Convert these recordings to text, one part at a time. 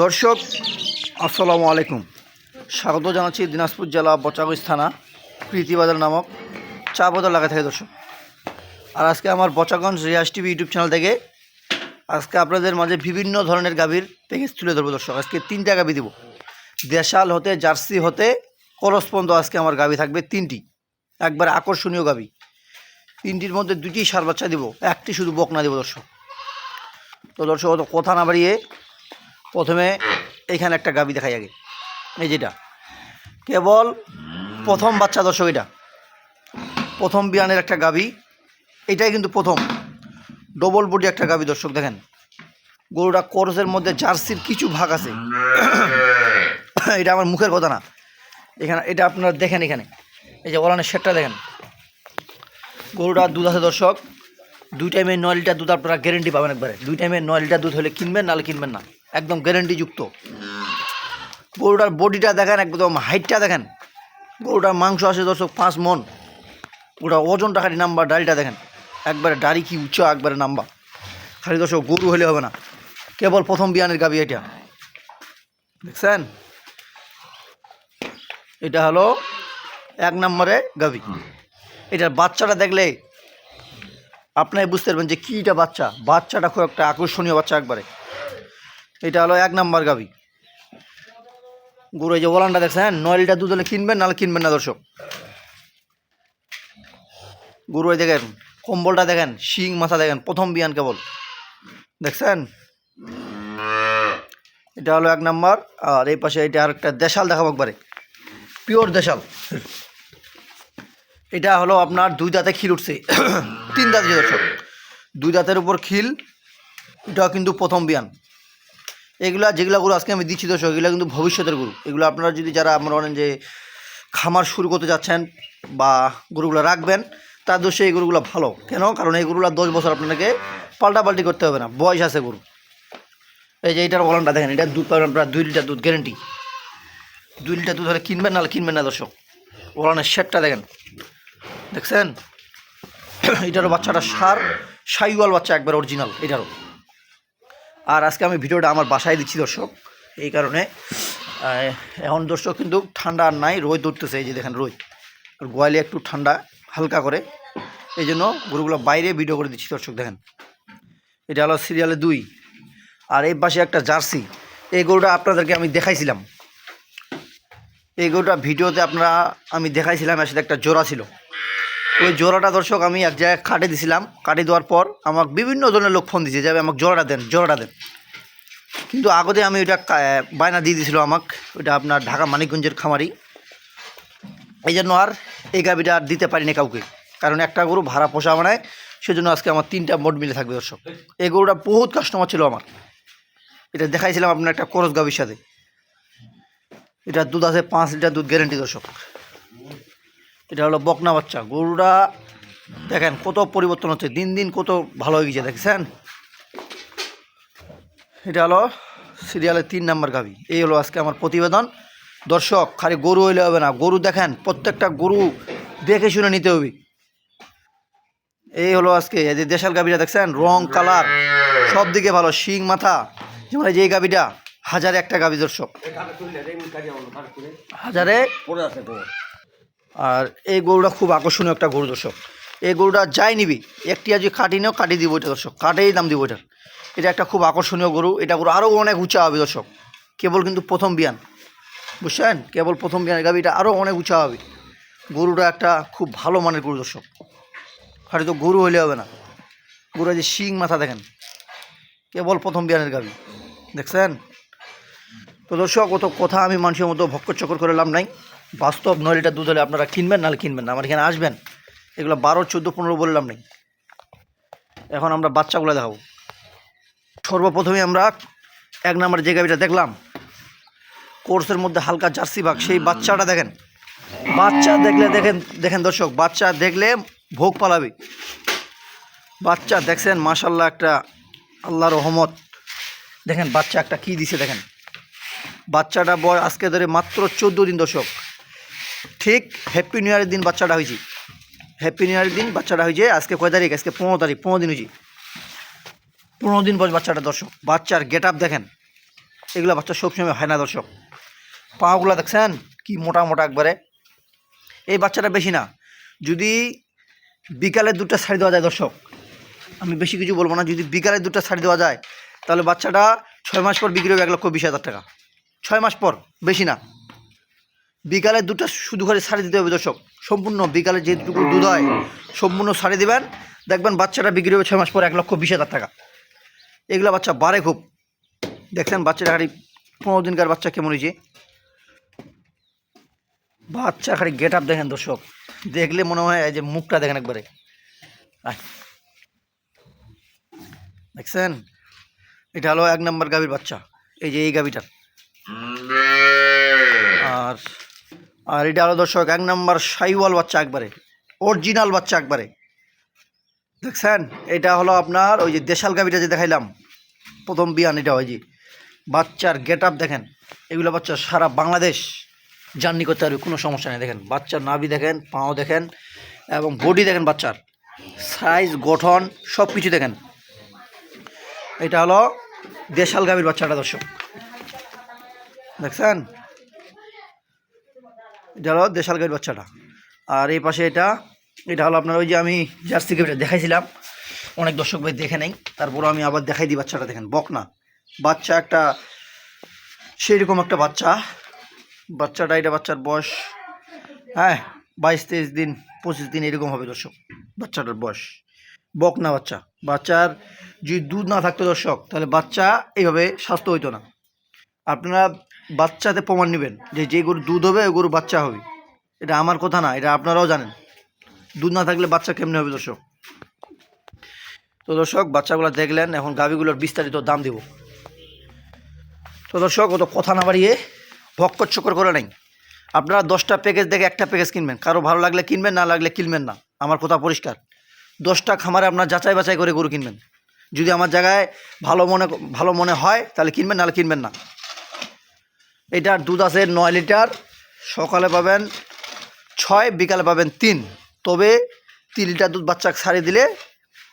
দর্শক, আসসালামু আলাইকুম। স্বাগত জানাচ্ছি দিনাজপুর জেলা বচাগঞ্জ থানা প্রীতিবাজার নামক চা বোতল লাগা থাকে দর্শক। আর আজকে আমার Bachaganj Riaz TV YouTube channel থেকে আজকে আপনাদের মাঝে বিভিন্ন ধরনের গাভীর প্যাকেজ তুলে ধরবো দর্শক। আজকে তিনটা গাভী দিব। দেশাল হতে, জার্সি হতে, করসপন্দ আজকে আমার গাভী থাকবে তিনটি। একবার আকর্ষণীয় গাভী। তিনটির মধ্যে দুটি সার বাচ্চা দিব, একটি শুধু বকনা দিব দর্শক। তো দর্শক, কথা না বাড়িয়ে প্রথমে এখানে একটা গাবি দেখাই আগে। এই যেটা। কেবল প্রথম বাচ্চা দর্শক এটা। প্রথম বিয়ানের একটা গাবি। এটাই কিন্তু প্রথম। ডবল বডি একটা গাবি দর্শক দেখেন। গরুটা কোরসের মধ্যে জার্সির কিছু ভাগ আছে। এটা আমার মুখের কথা না। এখানে, এটা আপনারা দেখেন এখানে। এই যে ওলানের শেটটা দেখেন। গরুটার দুধ আছে দর্শক। দুই টাইমে নয় লিটার দুধ আপনারা গ্যারেন্টি পাবেন একবারে। দুই টাইমে নয় লিটার দুধ হলে কিনবেন, নাহলে কিনবেন না। একদম গ্যারেন্টিযুক্ত গরুটার বডিটা দেখেন একদম হাইটটা দেখেন। গরুটার মাংস আছে দর্শক পাঁচ মন। ওটা ওজনটা খালি নাম্বার ডালিটা দেখেন। একবারে দাড়ি কি উঁচা একবারে নাম্বার খালি দর্শক গরু হলে হবে না। কেবল প্রথম বিয়ানের গাবি এটা। দেখছেন? এটা হলো এক নম্বরে গাবি। এটার বাচ্চাটা দেখলে আপনাই বুঝতে পারবেন যে কীটা বাচ্চা। বাচ্চাটা খুব একটা আকর্ষণীয় বাচ্চা একবারে। এটা হলো এক নাম্বার গাবি। গরু যে ওলানটা দেখছেন, নয় লিটার দুধ হলে কিনবেন, নাহলে কিনবেন না দর্শক। গরু দেখেন, কম্বলটা দেখেন, শিং মাথা দেখেন, প্রথম বিয়ান কেবল। দেখছেন? এটা হলো এক নাম্বার, আর এই পাশে এটা আরেকটা দেশাল দেখাবো একবারে। পিওর দেশাল। এটা হলো আপনার দুই দাঁতে খিল উঠছে। তিন দাঁত দর্শক। দুই দাঁতের উপর খিল এটা কিন্তু প্রথম বিয়ান। এগুলা যেগুলো গরু আজকে আমি দিচ্ছি দর্শক, এগুলো কিন্তু ভবিষ্যতের গরু। এগুলো আপনারা যদি যারা আপনারা বলেন যে খামার শুরু করতে যাচ্ছেন বা গরুগুলো রাখবেন তার দোষে এই গরুগুলো ভালো। কেন? কারণ এই গরুগুলো দশ বছর আপনাকে পাল্টাপাল্টি করতে হবে না। বয়স আছে গরু। এই যে এইটার বলনটা দেখেন এটা দুধ পাবেন আপনারা দুই লিটার দুধ গ্যারেন্টি দুই লিটার দুধ হলে কিনবেন নাহলে কিনবেন না দর্শক। ওলানের শেটটা দেখেন। দেখছেন? এটারও বাচ্চাটা সার, সাইওয়াল বাচ্চা একবার অরিজিনাল এটারও। আর আজকে আমি ভিডিওটা আমার বাসায় দিচ্ছি, দর্শক। এই কারণে এখন দর্শক কিন্তু ঠান্ডা আর নাই, রোদ উঠতেছে, এই যে দেখেন রোদ। গোয়ালে একটু ঠান্ডা, হালকা করে। এই জন্য গরুগুলো বাইরে ভিডিও করে দিচ্ছি, দর্শক, দেখেন। এটা হলো সিরিয়ালে দুই। আর এই পাশে একটা জার্সি। এই গরুটা আপনাদেরকে আমি দেখাইছিলাম। এই গরুটা ভিডিওতে আপনারা, আমি দেখাইছিলাম, এর একটা জোড়া ছিল। ওই জোড়াটা দর্শক আমি এক জায়গায় কাটে দিছিলাম। কাটে দেওয়ার পর আমাকে বিভিন্ন ধরনের লোক ফোন দিয়েছে যাবে আমাকে জোড়াটা দেন জোড়াটা দেন। কিন্তু আগতে আমি ওইটা বায়না দিয়ে দিয়েছিল আমাকে, ওইটা আপনার ঢাকা মানিকগঞ্জের খামারি। এই জন্য আর এই গাবিটা আর দিতে পারিনি কাউকে, কারণ একটা গরু ভাড়া পোষা বানায় সেজন্য আজকে আমার তিনটা মোট মিলে থাকবে দর্শক। এই গরুটা বহুত কাস্টমার ছিল আমার। এটা দেখাইছিলাম আপনার একটা করস গাবির সাথে। এটা দুধ আছে পাঁচ লিটার দুধ গ্যারেন্টি দর্শক। এটা হলো বকনা বাচ্চা। গরুটা দেখেন কত পরিবর্তন হচ্ছে দিন দিন কত ভালো হয়ে গেছে দেখছেন? এটা হলো সিরিয়ালের তিন নাম্বার গাভি। এই হলো আজকে আমার প্রতিবেদন। দর্শক খালি গরু হইলে হবে না। গরু দেখেন প্রত্যেকটা গরু দেখে শুনে নিতে হবে। এই হলো আজকে এই যে দেশাল গাভিটা দেখছেন? রং কালার সব দিকে ভালো শিং মাথা। যেমন যে এই গাভিটা হাজারে একটা গাভি দর্শক। হাজারে আর এই গরুটা খুব আকর্ষণীয় একটা গরু দর্শক। এই গরুটা যাই নিবি একটি আজ কাটি নেও, কাটি দিব এটা দর্শক। কাটেই দাম দিব এটা। এটা একটা খুব আকর্ষণীয় গরু। এটা গরু আরও অনেক উঁচা হবে দর্শক। কেবল কিন্তু প্রথম বিয়ান। বুঝছেন? কেবল প্রথম বিয়ান গাবি এটা আরও অনেক উঁচা হবে। গরুটা একটা খুব ভালো মানের গরু দর্শক। খালি তো গরু হলে হবে না। গরু যে শিং মাথা দেখেন। কেবল প্রথম বিয়ানের গাবি দেখছেন? তো দর্শক, অত কথা আমি মানুষের মতো ভক্কর চক্কর করে লাভ নাই। বাস্তব নয় লিটার দুধ হলে আপনারা কিনবেন, নাহলে কিনবেন না। আমার এখানে আসবেন। এগুলো বারো, চোদ্দ, পনেরো বললাম নেই। এখন আমরা বাচ্চাগুলো দেখাবো। সর্বপ্রথমে আমরা এক নম্বর যে গাড়িটা দেখলাম, কোর্সের মধ্যে হালকা জার্সি ভাগ সেই বাচ্চাটা দেখেন। বাচ্চা দেখলে দেখেন দেখেন দর্শক, বাচ্চা দেখলে ভোগ পালাবে। বাচ্চা দেখছেন মাশাল্লাহ একটা আল্লাহ রহমত। দেখেন বাচ্চা একটা কি দিছে দেখেন। বাচ্চাটা বয় আজকে ধরে মাত্র চোদ্দ দিন দর্শক। ঠিক হ্যাপি নিউ ইয়ারের দিন বাচ্চাটা হয়েছি হ্যাপি নিউ ইয়ারের দিন বাচ্চাটা হয়েছে আজকে কয় তারিখ? আজকে পনেরো তারিখ, পনেরো দিন হয়েছি পনেরো দিন বয়স বাচ্চাটা দর্শক, বাচ্চার গেট আপ দেখেন। এগুলো বাচ্চা সবসময় হয় না দর্শক। পাগুলো দেখছেন? কি মোটা মোটা একবারে। এই বাচ্চাটা বেশি না। যদি বিকালে দুটো শাড়ি দেওয়া যায় দর্শক, আমি বেশি কিছু বলব না, যদি বিকালে দুটো শাড়ি দেওয়া যায়, তাহলে বাচ্চাটা ছয় মাস পর বিক্রি হবে এক লক্ষ বিশ হাজার টাকা। ছয় মাস পর, বেশি না। বিকালে দুটো শুধু করে শাড়ি দিতে হবে দর্শক। সম্পূর্ণ বিকালে যেটুকু দুধ হয় সম্পূর্ণ শাড়ি দেবেন। দেখবেন বাচ্চাটা বিক্রি হবে ছয় মাস পর এক লক্ষ বিশ হাজার টাকা। এগুলো বাচ্চা বাড়ে খুব। দেখছেন বাচ্চাটা খালি পনেরো দিনকার বাচ্চা কেমন হয়েছে? বাচ্চা খালি গেট আপ দেখেন দর্শক। দেখলে মনে হয় এই যে মুখটা দেখেন একবারে। দেখছেন? এটা হলো এক নম্বর গাভীর বাচ্চা। এই যে এই গাভীটার। আর আর এটা হলো দর্শক, এক নম্বর সাইওয়াল বাচ্চা একবারে অরিজিনাল বাচ্চা একবারে। দেখছেন? এটা হলো আপনার ওই যে দেশাল গাভীটা যে দেখাইলাম, প্রথম বিয়ান এটা, ওই যে বাচ্চার গেট আপ দেখেন, এগুলো বাচ্চা সারা বাংলাদেশ জার্নি করতে পারবে, কোনো সমস্যা নেই। দেখেন, বাচ্চার নাভি দেখেন, পাও দেখেন, এবং বডি দেখেন বাচ্চার, সাইজ, গঠন সব কিছু দেখেন। এটা হলো দেশাল গাভীর বাচ্চাটা, দর্শক। দেখছেন? এটা হলো দেশাল গাভীর বাচ্চাটা। আর এই পাশে এটা এটা হলো আপনার ওই যে আমি জার্সি গাভীটা দেখাইছিলাম। অনেক দর্শক ভাই দেখে নেই, তারপরও আমি আবার দেখাই দিই বাচ্চাটা দেখেন বক না বাচ্চা একটা সেই রকম একটা বাচ্চা। বাচ্চাটা, এটা বাচ্চার বয়স হ্যাঁ বাইশ তেইশ দিন, পঁচিশ দিন এরকম হবে দর্শক, বাচ্চাটার বয়স। বক না বাচ্চা, বাচ্চার যদি দুধ না থাকতো দর্শক, তাহলে বাচ্চা এইভাবে স্বাস্থ্য হইতো না। আপনারা বাচ্চাতে প্রমাণ নেবেন যে যে গরু দুধ হবে, ওই গরু বাচ্চা হবে। এটা আমার কথা না, এটা আপনারাও জানেন। দুধ না থাকলে বাচ্চা কেমনে হবে, দর্শক? তো দর্শক, বাচ্চাগুলো দেখলেন, এখন গাভিগুলোর বিস্তারিত দাম দেব। তো দর্শক, অত কথা না বাড়িয়ে ভক্কর চক্কর করে নেই। আপনারা দশটা প্যাকেজ দেখে একটা প্যাকেজ কিনবেন। কারও ভালো লাগলে কিনবেন, না লাগলে কিনবেন না। আমার কথা পরিষ্কার। দশটা খামারে আপনার যাচাই বাছাই করে গরু কিনবেন। যদি আমার জায়গায় ভালো মনে ভালো মনে হয়, তাহলে কিনবেন নাহলে কিনবেন না। এটার দুধ আছে নয় লিটার। সকালে পাবেন ছয়, বিকালে পাবেন তিন। তবে তিন লিটার দুধ বাচ্চা ছাড়িয়ে দিলে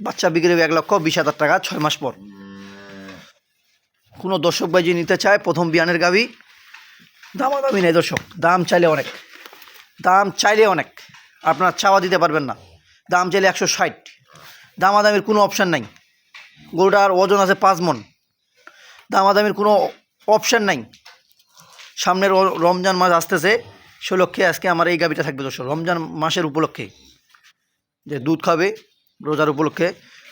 বাচ্চা বিক্রি হবে এক লক্ষ বিশ হাজার টাকা ছয় মাস পর। কোনো দর্শক যদি নিতে চায়, প্রথম বিয়ানের গাবি দামাদামি নেই দর্শক, দাম চাইলে অনেক। দাম চাইলে অনেক। আপনার চাওয়া দিতে পারবেন না। দাম চাইলে একশো ষাট। দামাদামির কোনো অপশান নাই। গরুটার ওজন আছে পাঁচ মন। দামাদামির কোনো অপশান নাই। সামনের রমজান মাস আসতেছে, সে লক্ষ্যে আজকে আমার এই গাবিটা থাকবে দর্শক, রমজান মাসের উপলক্ষে। যে দুধ খাবে রোজার উপলক্ষে।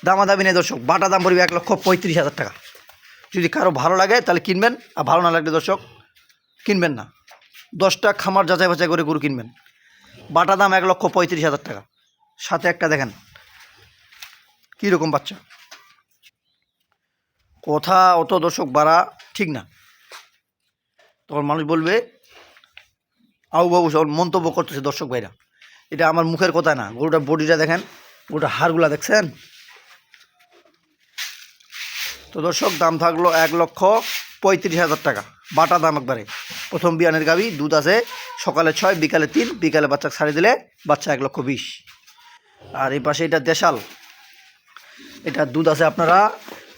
দামা দামি নেই দর্শক, বাটা দাম পড়বে এক লক্ষ পঁয়ত্রিশ হাজার টাকা। যদি কারও ভালো লাগে তাহলে কিনবেন, আর ভালো না লাগলে দর্শক, কিনবেন না। দশটা খামার যাচাই বাছাই করে গরু কিনবেন। বাটা দাম এক লক্ষ পঁয়ত্রিশ হাজার টাকা। সাথে একটা দেখেন, কীরকম বাচ্চা। কথা অত দর্শক বাড়া ঠিক না। তখন মানুষ বলবে আউ বাবু সব মন্তব্য করতেছে দর্শক ভাইরা, এটা আমার মুখের কথা না গরুটার বডিটা দেখেন গরুটার হাড়গুলা দেখছেন? তো দর্শক, দাম থাকল এক লক্ষ পঁয়ত্রিশ হাজার টাকা, বাটা দাম একবারে। প্রথম বিয়ানের গাবি, দুধ আছে, সকালে ছয়, বিকালে তিন, বিকালে বাচ্চা ছাড়ি দিলে বাচ্চা এক লক্ষ বিশ। আর এই পাশে এটা দেশাল, এটা দুধ আছে আপনারা,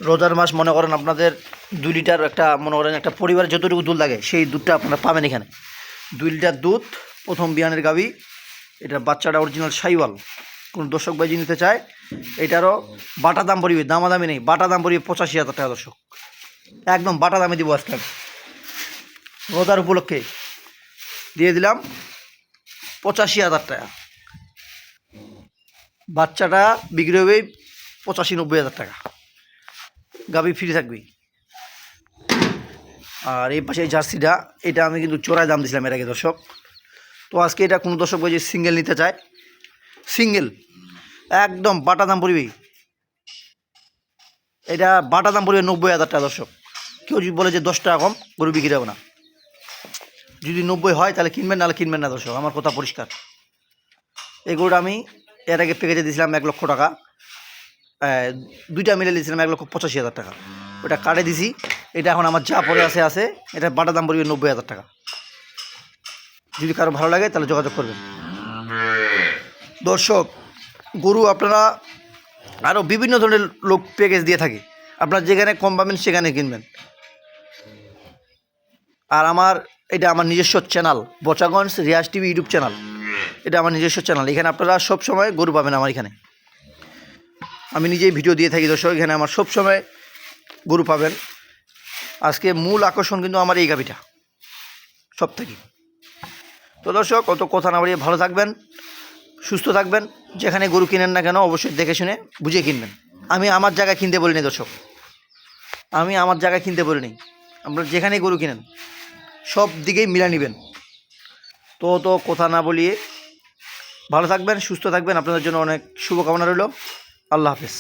রোজার মাস মনে করেন আপনাদের দুই লিটার একটা, মনে করেন একটা পরিবারের যতটুকু দুধ লাগে, সেই দুধটা আপনারা পাবেন এখানে। দুই লিটার দুধ, প্রথম বিয়ানের গাবি, এটা বাচ্চাটা অরিজিনাল সাইওয়াল। কোন দর্শক বাজি নিতে চায়, এটারও বাটা দাম পড়িবে দামাদামি নেই, বাটা দাম পড়িবে পঁচাশি হাজার টাকা দর্শক। একদম বাটা দামে দিব আজকে। রোজার উপলক্ষে দিয়ে দিলাম পঁচাশি হাজার টাকা। বাচ্চাটা বিক্রি হবে পঁচাশি নব্বই হাজার টাকা। গাবি ফ্রি থাকবি। আর এই পাশে জার্সিটা, এটা আমি কিন্তু চোরায় দাম দিয়েছিলাম এর আগে, দর্শক। তো আজকে এটা কোনো দর্শক যে সিঙ্গেল নিতে চায়। সিঙ্গেল একদম বাটা দাম পড়বে। এটা বাটা দাম পড়বে নব্বই হাজার টাকা, দর্শক। কেউ যদি বলে যে দশ টাকা কম, গরু বিক্রি হবে না। যদি নব্বই হয়, তাহলে কিনবেন, নাহলে কিনবেন না, দর্শক। আমার কথা পরিষ্কার। এই গরুটা আমি এর আগে প্যাকেজে দিয়েছিলাম এক লক্ষ টাকা। দুইটা মিলে দিয়েছিলাম এক লক্ষ পঁচাশি হাজার টাকা। ওটা কাটে দিছি। এটা এখন আমার যা পরে আছে আছে এটা বাটা দাম পড়বে নব্বই হাজার টাকা। যদি কারও ভালো লাগে, তাহলে যোগাযোগ করবেন। দর্শক, গরু আপনারা আরও বিভিন্ন ধরনের লোক প্যাকেজ দিয়ে থাকে। আপনার যেখানে কম পাবেন, সেখানে কিনবেন। আর আমার, এটা আমার নিজস্ব channel Bachaganj Riaz TV YouTube channel এটা আমার নিজস্ব চ্যানেল এখানে আপনারা সব সময় গরু পাবেন আমার এখানে। আমি নিজেই ভিডিও দিয়ে থাকি দর্শক, এখানে আমার সব সময় গরু পাবেন। আজকে মূল আকর্ষণ কিন্তু আমার এই গাভিটা। সব থেকে তো দর্শক, অত কথা না বাড়িয়ে ভালো থাকবেন, সুস্থ থাকবেন। যেখানে গরু কিনেন না কেন, অবশ্যই দেখে শুনে বুঝে কিনবেন। আমি আমার জায়গায় কিনতে বলিনি দর্শক। আমি আমার জায়গায় কিনতে বলিনি। আপনারা যেখানে গরু কিনেন, সব দিকেই মিলা নেবেন। তো তো কথা না বলিয়ে ভালো থাকবেন, সুস্থ থাকবেন। আপনাদের জন্য অনেক শুভকামনা রইল। আল্লাহ হাফেজ।